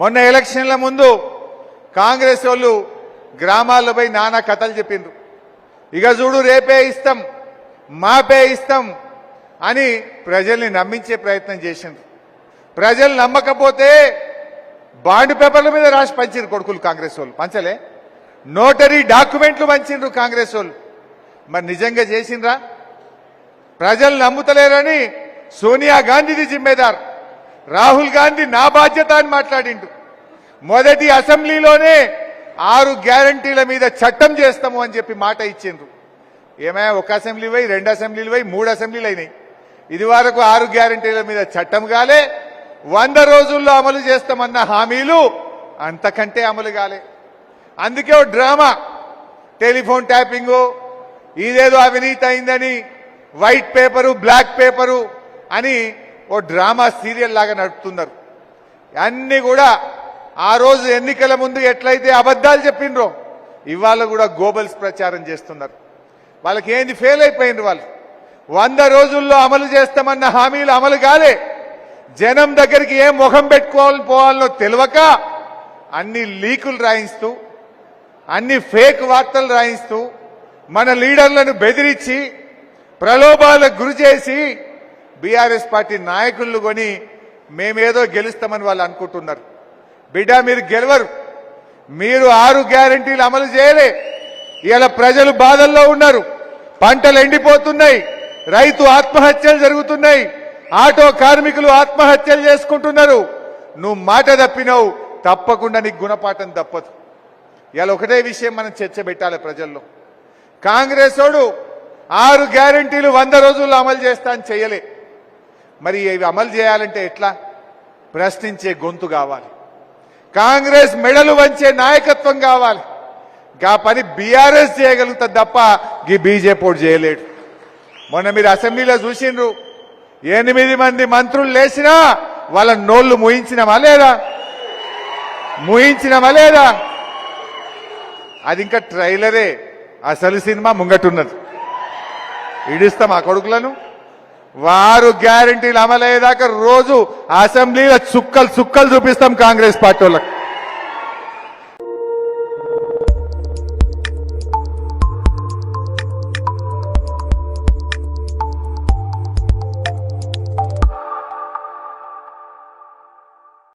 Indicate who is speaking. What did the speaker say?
Speaker 1: మొన్న ఎలక్షన్ల ముందు కాంగ్రెస్ వాళ్ళు గ్రామాల్లో పోయి నానా కథలు చెప్పిండ్రు. ఇక చూడు రేపే ఇస్తాం మాపే ఇస్తాం అని ప్రజల్ని నమ్మించే ప్రయత్నం చేసిండ్రు. ప్రజలు నమ్మకపోతే బాండ్ పేపర్ల మీద రాసి పంచిండ్రు కొడుకులు కాంగ్రెస్ వాళ్ళు. పంచలే? నోటరీ డాక్యుమెంట్లు పంచిండ్రు కాంగ్రెస్ వాళ్ళు. మరి నిజంగా చేసిండ్రా? ప్రజలు నమ్ముతలేరని సోనియా గాంధీది జిమ్మేదారు. రాహుల్ గాంధీ నా బాధ్యత అని మాట్లాడిండు. మొదటి అసెంబ్లీలోనే ఆరు గ్యారంటీల మీద చట్టం చేస్తాము అని చెప్పి మాట ఇచ్చిండ్రు. ఏమైనా ఒక అసెంబ్లీ పోయి రెండు అసెంబ్లీలు పోయి మూడు అసెంబ్లీలు అయినాయి. ఇది వరకు ఆరు గ్యారంటీల మీద చట్టం కాలే వంద రోజుల్లో అమలు చేస్తామన్న హామీలు అంతకంటే అమలు కాలే. అందుకే ఓ డ్రామా టెలిఫోన్ ట్యాపింగు ఇదేదో అవినీతి అయిందని వైట్ పేపరు బ్లాక్ పేపరు అని ఓ డ్రామా సీరియల్ లాగా నడుపుతున్నారు. అన్ని కూడా ఆ రోజు ఎన్నికల ముందు ఎట్లయితే అబద్ధాలు చెప్పిండ్రో ఇవాళ కూడా గోబల్స్ ప్రచారం చేస్తున్నారు. వాళ్ళకి ఏంది ఫెయిల్ అయిపోయిండ్రు వాళ్ళు. వంద రోజుల్లో అమలు చేస్తామన్న హామీలు అమలు కాలే. జనం దగ్గరికి ఏం ముఖం పెట్టుకోవాలి పోవాలనో తెలియక అన్ని లీకులు రాయిస్తూ అన్ని ఫేక్ వార్తలు రాయిస్తూ మన లీడర్లను బెదిరించి ప్రలోభాలకు గురి చేసి బీఆర్ఎస్ పార్టీ నాయకులను కొని మేమేదో గెలుస్తామని వాళ్ళు అనుకుంటున్నారు. బిడ్డ మీరు గెలవరు. మీరు ఆరు గ్యారంటీలు అమలు చేయలే. ఇలా ప్రజలు బాధల్లో ఉన్నారు. పంటలు ఎండిపోతున్నాయి. రైతు ఆత్మహత్యలు జరుగుతున్నాయి. ఆటో కార్మికులు ఆత్మహత్యలు చేసుకుంటున్నారు. నువ్వు మాట తప్పినావు. తప్పకుండా నీకు గుణపాఠం తప్పదు. ఇలా ఒకటే విషయం మనం చర్చ పెట్టాలి ప్రజల్లో. కాంగ్రెస్ వాడు ఆరు గ్యారంటీలు వంద రోజుల్లో అమలు చేస్తా అని చేయలే. మరి ఇవి అమలు చేయాలంటే ఎట్లా? ప్రశ్నించే గొంతు కావాలి. కాంగ్రెస్ మెడలు వంచే నాయకత్వం కావాలి. గా పని బీఆర్ఎస్ చేయగలుగుతుంది తప్ప ఈ బీజేపీ చేయలేడు. మొన్న మీరు అసెంబ్లీలో చూసిండ్రు. ఎనిమిది మంది మంత్రులు లేచినా వాళ్ళ నోళ్ళు ముయించినమా లేదా? ముయించినమా లేదా? అది ఇంకా ట్రైలరే. అసలు సినిమా ముంగటున్నది. ఇడిస్తాం ఆ కొడుకులను. వారు గ్యారంటీలు అమలయ్యేదాకా రోజు అసెంబ్లీలో చుక్కలు చుక్కలు చూపిస్తాం కాంగ్రెస్ పార్టీ వాళ్ళకి.